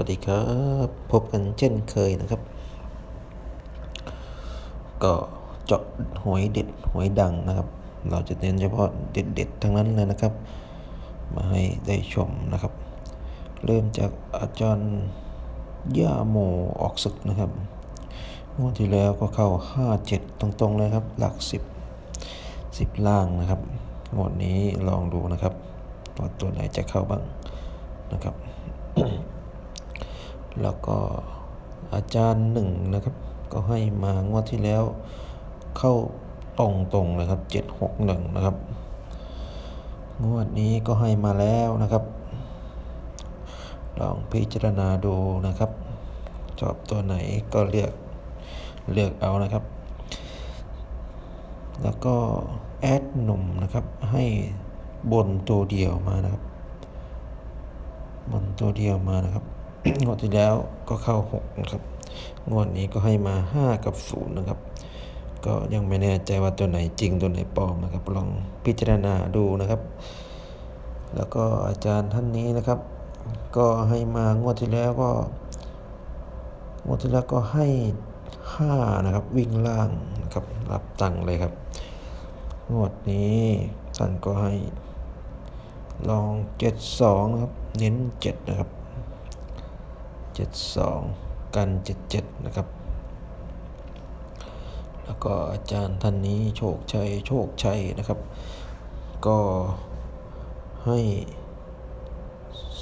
วัสดีครับ พบกันเช่นเคยนะครับ ก็เจาะหวยเด็ดหวยดังนะครับ เราจะเน้นเฉพาะเด็ดๆทั้งนั้นเลยนะครับ มาให้ได้ชมนะครับ เริ่มจากอาจารย์ย่าโมออกศึกนะครับงวดที่แล้วก็เข้า 57 ตรงๆเลยครับ หลัก 10 10 ล่างนะครับงวดนี้ลองดูนะครับว่าตัวไหนจะเข้าบ้างนะครับ แล้วก็อาจารย์หนึ่งนะครับ ก็ให้มางวดที่แล้วเข้าตรงตรงๆเลยครับเจ็ดหกหนึ่งนะครับ งวดนี้ก็ให้มาแล้วนะครับ ลองพิจารณาดูนะครับชอบตัวไหนก็เลือกเลือกเอานะครับ แล้วก็แอดหนุ่มนะครับให้บนตัวเดียวมานะครับ บนตัวเดียวมานะครับ งวดที่แล้วก็เข้า6นะครับ งวดนี้ก็ให้มา 5 กับ 0 นะครับ ก็ยังไม่แน่ใจว่าตัวไหนจริงตัวไหนปลอมนะครับ ลองพิจารณาดูนะครับ แล้วก็อาจารย์ท่านนี้นะครับ ก็ให้มางวดที่แล้วก็งวดที่แล้วก็ให้ 5 นะครับ วิ่งล่างนะครับ รับตังค์เลยครับ งวดนี้ท่านก็ให้ลอง 72 นะครับ เน้น 7 นะครับ 72 กัน 77 นะครับ แล้วก็อาจารย์ท่านนี้โชคชัย โชคชัยนะครับ ก็ให้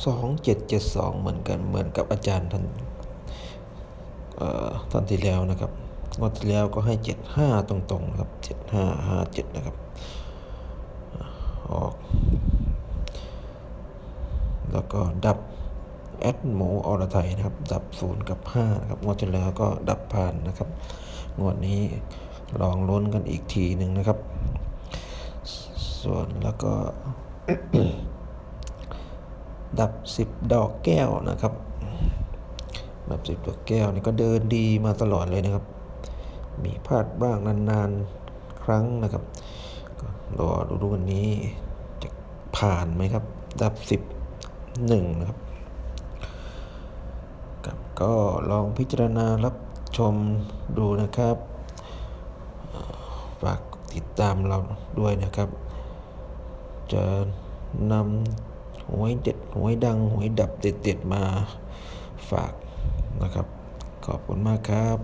2772 เหมือนกัน เหมือนกับอาจารย์ท่านเอ่อท่านที่แล้วนะครับงวดที่แล้วก็ให้ 75 ตรงๆนะครับ 7557 นะครับ ออก แล้วก็ดับ แอดหมูอรไทยนะครับ ดับศูนย์กับ5นะครับงวดที่แล้วก็ดับผ่านนะครับ งวดนี้ลองลุ้นกันอีกทีหนึ่งนะครับ ส่วนแล้วก็ ดับ 10 ดอกแก้วนะครับ ดับ 10 ดอกแก้วนี่ก็เดินดีมาตลอดเลยนะครับ มีพลาดบ้างนานๆครั้งนะครับ ก็รอดูดูวันนี้จะผ่านไหมครับ ดับ 10 1นะครับครับ ก็ลองพิจารณารับชมดูนะครับฝากติดตามเราด้วยนะครับ จะนำหวยเด็ดหวยดังหวยดับเด็ดๆมาฝากนะครับ ขอบคุณมากครับ